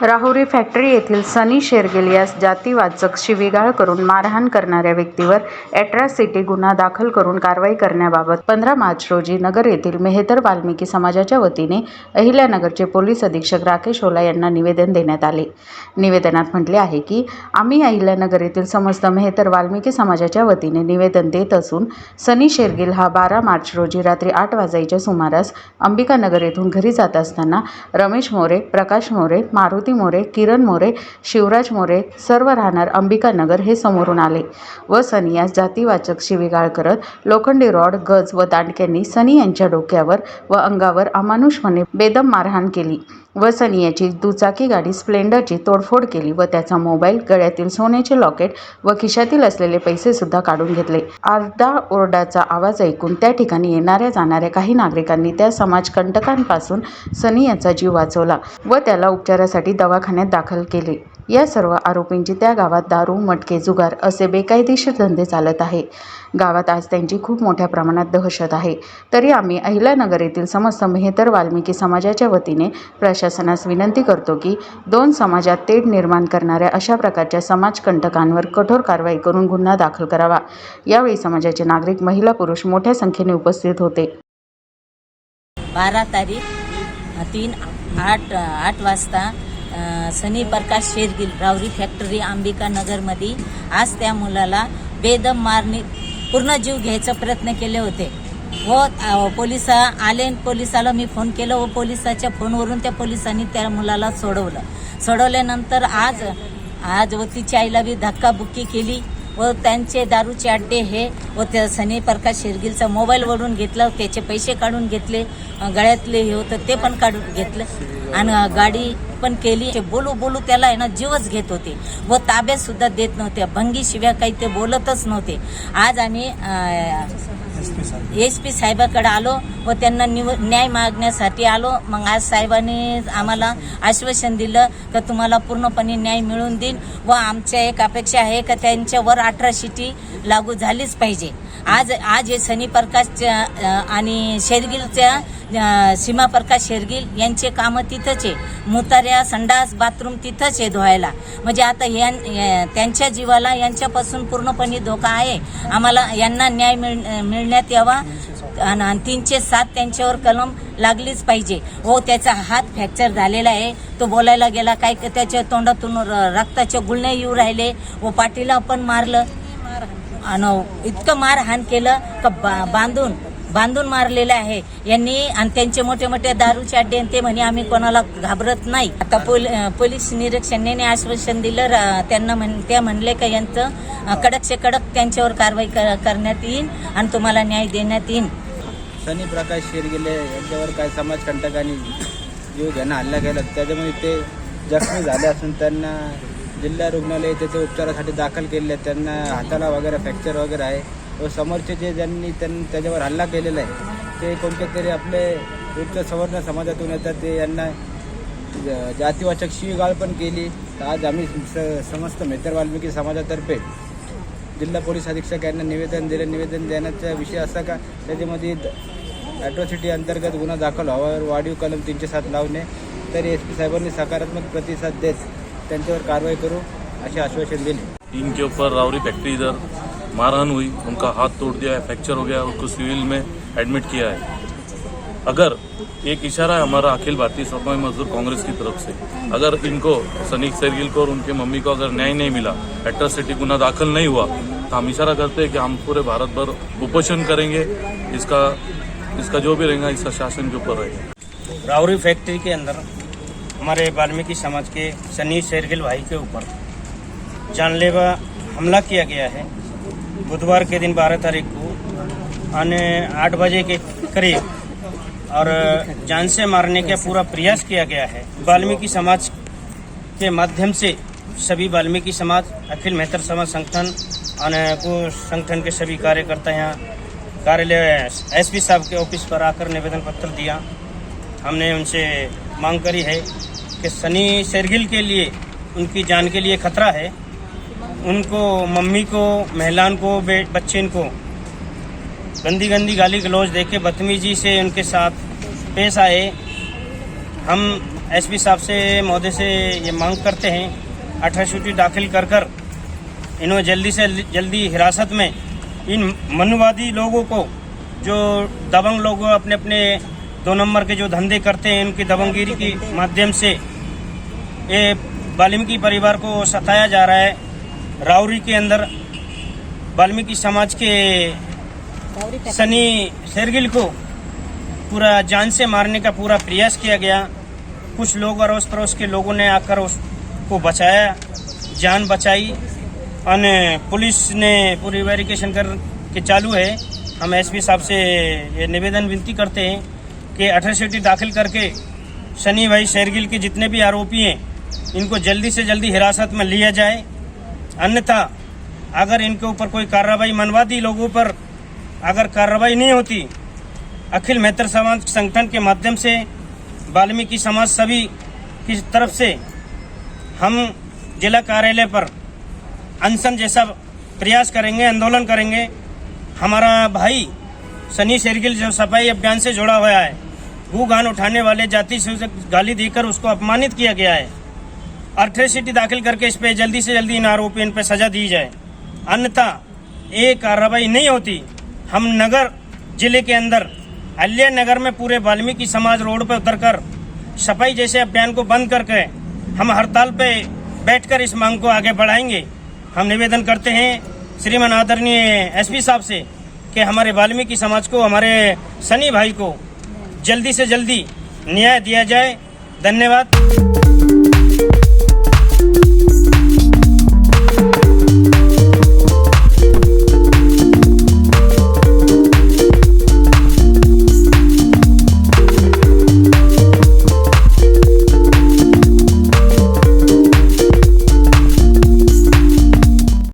Rahuri factory येथील सनी शेरगिल यास जातीवाचक शिवीगाळ करून मारहाण करणाऱ्या व्यक्तीवर अॅट्रॉसिटी गुन्हा दाखल करून कारवाई करण्याबाबत पंधरा मार्च रोजी नगर येथील मेहतर वाल्मिकी समाजाच्या वतीने अहिल्यानगरचे पोलीस अधीक्षक राकेश ओला यांना निवेदन देण्यात आले. निवेदनात म्हटले आहे की आम्ही अहिल्यानगर येथील समस्त मेहतर वाल्मिकी समाजाच्या वतीने निवेदन देत असून सनी शेरगिल हा बारा मार्च रोजी रात्री आठ वाजायच्या सुमारास अंबिकानगर येथून घरी जात असताना रमेश मोरे प्रकाश मोरे मारुती मोरे किरण मोरे शिवराज मोरे सर्व राहणार अंबिकानगर हे समोरून आले. व सनी यास जातीवाचक शिवीगाळ करत लोखंडी रॉड गज व दांडक्यांनी सनी यांच्या डोक्यावर व अंगावर अमानुषपणे बेदम मारहाण केली. व सनी याची दुचाकी गाडी स्प्लेंडरची तोडफोड केली व त्याचा मोबाईल गळ्यातील सोन्याचे लॉकेट व खिशातील असलेले पैसे सुद्धा काढून घेतले. आरडा ओरडाचा आवाज ऐकून त्या ठिकाणी येणाऱ्या जाणाऱ्या काही नागरिकांनी त्या समाजकंटकांपासून सनी याचा जीव वाचवला व त्याला उपचारासाठी दवाखान्यात दाखल केले. या सर्व आरोपींची त्या गावात दारू मटके जुगार असे बेकायदेशीर धंदे चालत आहे. गावात आज त्यांची खूप मोठ्या प्रमाणात दहशत आहे. तरी आम्ही अहिल्यानगर येथील समस्त मेहतर वाल्मिकी समाजाच्या वतीने प्रशासनास विनंती करतो की दोन समाजात तेढ निर्माण करणाऱ्या अशा प्रकारच्या समाजकंटकांवर कठोर कारवाई करून गुन्हा दाखल करावा. यावेळी समाजाचे नागरिक महिला पुरुष मोठ्या संख्येने उपस्थित होते. बारा तारीख तीन आठ आठ वाजता सनी प्रकाश शेरगिल रावरी फॅक्टरी अंबिका नगरमध्ये आज त्या मुलाला बेदम मारणे पूर्ण जीव घ्यायचा प्रयत्न केले होते. व पोलीस पोलिसा आले आणि पोलिसाला मी फोन केलं. व पोलिसाच्या फोनवरून त्या पोलिसांनी त्या मुलाला सोडवलं. सोडवल्यानंतर आज आज व तिच्या आईला बी धक्काबुक्की केली. व त्यांचे दारूचे अड्डे हे व त्या सनी प्रकाश शेरगिलचा मोबाईल घेतलं घेतला. त्याचे पैसे काढून घेतले. गळ्यातले हे होतं ते पण काढून घेतलं. आणि गाडी पण केली बोलू बोलू त्याला आहे ना जीवच घेत होते व ताब्यात सुद्धा देत नव्हते. भंगी शिव्या काही ते बोलतच नव्हते. आज आम्ही एस पी साहेबाकडे आलो. व त्यांना निव न्याय मागण्यासाठी आलो. मग आज साहेबांनी आम्हाला आश्वासन दिलं का तुम्हाला पूर्णपणे न्याय मिळून देईन व आमच्या एक अपेक्षा आहे का त्यांच्यावर अठरा शिटी लागू झालीच पाहिजे. आज आज हे सनी प्रकाशच्या आणि शेरगिलच्या सीमा प्रकाश शेरगिल यांचे कामं तिथंच आहे. मुताऱ्या संडास बाथरूम तिथंच आहे धुवायला. म्हणजे आता यां या- त्यांच्या जीवाला यांच्यापासून पूर्णपणे धोका आहे. आम्हाला यांना न्याय मिळ मिळण्यात यावा. आणि आणि तीनशे सात त्यांच्यावर कलम लागलीच पाहिजे. हो त्याचा हात फ्रॅक्चर झालेला आहे. तो बोलायला गेला काय त्याच्या तोंडातून र- रक्ताचे गुळणे येऊ राहिले व पाठीला पण मारलं. आणि इतकं मारहाण केलं का बा बांधून बांधून मारलेलं आहे. यांनी आणि त्यांचे मोठे मोठे दारूचे अड्डे ते म्हणे आम्ही कोणाला घाबरत नाही. आता पोल पोलीस निरीक्षकांनी आश्वासन दिलं र- त्यांना म्हण ते म्हणले का यांचं अं, कडक से कडक त्यांच्यावर कारवाई करण्यात येईल आणि तुम्हाला न्याय देण्यात येईल सनी प्रकाश शेरगिले यांच्यावर काय समाजकंटकांनी जीव घेणं हल्ला केला त्याच्यामुळे ते जखमी झाले असून त्यांना जिल्हा रुग्णालय त्याचे उपचारासाठी दाखल केले त्यांना हाताला वगैरे फ्रॅक्चर वगैरे आहे. व समोरचे जे ज्यांनी त्यांनी त्याच्यावर हल्ला केलेला आहे ते कोणत्या तरी आपले उच्च सवर्ण समाजातून येतात ते यांना जातीवाचक शिवीगाळ पण केली. आज आम्ही स- समस्त मेहतर वाल्मिकी समाजातर्फे जिल्हा पोलीस अधीक्षक यांना निवेदन दिलं. निवेदन देण्याचा विषय असा का त्याच्यामध्ये ॲट्रॉसिटी अंतर्गत गुन्हा दाखल व्हावावर वाढीव कलम तीनशे सात लावणे तर एस पी साहेबांनी सकारात्मक प्रतिसाद देत त्यांच्यावर कारवाई करू असे आश्वासन दिले. इनके ऊपर रावरी फैक्ट्री इधर मारहान हुई उनका हाथ तोड़ दिया है फ्रैक्चर हो गया उसको सिविल में एडमिट किया है। अगर एक इशारा है हमारा अखिल भारतीय सफाई मजदूर कांग्रेस की तरफ से अगर इनको सनीक सरगिल को और उनके मम्मी को अगर न्याय नहीं मिला एट्रोसिटी गुना दाखिल नहीं हुआ तो हम इशारा करते हैं कि हम पूरे भारत भर उपोषण करेंगे इसका इसका जो भी रहेगा, इसका शासन के ऊपर रहेगा। रावरी फैक्ट्री के अंदर, हमारे वाल्मीकि समाज के सनी शेरगिल भाई के ऊपर जानलेवा हमला किया गया है। बुधवार के दिन बारह तारीख को, आने आठ बजे के करीब, और जान से मारने का पूरा प्रयास किया गया है। वाल्मीकि समाज के माध्यम से सभी वाल्मीकि समाज, अखिल मेहतर समाज संगठन और संगठन के सभी कार्यकर्ता यहाँ कार्यालय एसपी साहब के ऑफ़िस पर आकर निवेदन पत्र दिया। हमने उनसे मांग करी है कि सनी शेरगिल के लिए, उनकी जान के लिए खतरा है। उनको, मम्मी को महिलाओं को बच्चे को गंदी गंदी गाली गलौज दे के बदतमीजी से उनके साथ पेश आए। हम एसपी साहब से महोदय से ये मांग करते हैं, अठारह दाखिल कर कर इन्होंने जल्दी से जल्दी हिरासत में इन मनुवादी लोगों को, जो दबंग लोग अपने अपने दो नंबर के जो धंधे करते हैं उनकी दबंगगिरी के माध्यम से ये वाल्मीकि परिवार को सताया जा रहा है। राउरी के अंदर वाल्मीकि समाज के सनी शेरगिल को पूरा जान से मारने का पूरा प्रयास किया गया। कुछ लोग अड़ोस पड़ोस के लोगों ने आकर उसको बचाया, जान बचाई। और पुलिस ने पूरी वेरिफिकेशन कर के चालू है हम एसपी साहब से ये निवेदन विनती करते हैं कि अठारह दाखिल करके शनि भाई शेरगिल के जितने भी आरोपी हैं इनको जल्दी से जल्दी हिरासत में लिया जाए अन्यथा अगर इनके ऊपर कोई कार्रवाई मनवा दी लोगों पर अगर कार्रवाई नहीं होती अखिल मेहतर समाज संगठन के माध्यम से वाल्मीकि समाज सभी की तरफ़ से हम जिला कार्यालय पर अनशन जैसा प्रयास करेंगे, आंदोलन करेंगे। हमारा भाई सनी शेरगिल जो सफ़ाई अभियान से जुड़ा हुआ है गू गान उठाने वाले जाति से गाली देकर उसको अपमानित किया गया है। अट्रेसिटी दाखिल करके इस पे जल्दी से जल्दी इन आरोपी इन पे सजा दी जाए। अन्यथा ये कार्रवाई नहीं होती। हम नगर ज़िले के अंदर अल्य नगर में पूरे वाल्मीकि समाज रोड पर उतरकर, सफ़ाई जैसे अभियान को बंद करके हम हड़ताल पे बैठकर इस मांग को आगे बढ़ाएँगे। हम निवेदन करते हैं श्रीमान आदरणीय एसपी साहब से कि हमारे वाल्मीकि समाज को, हमारे सनी भाई को जल्दी से जल्दी न्याय दिया जाए। धन्यवाद।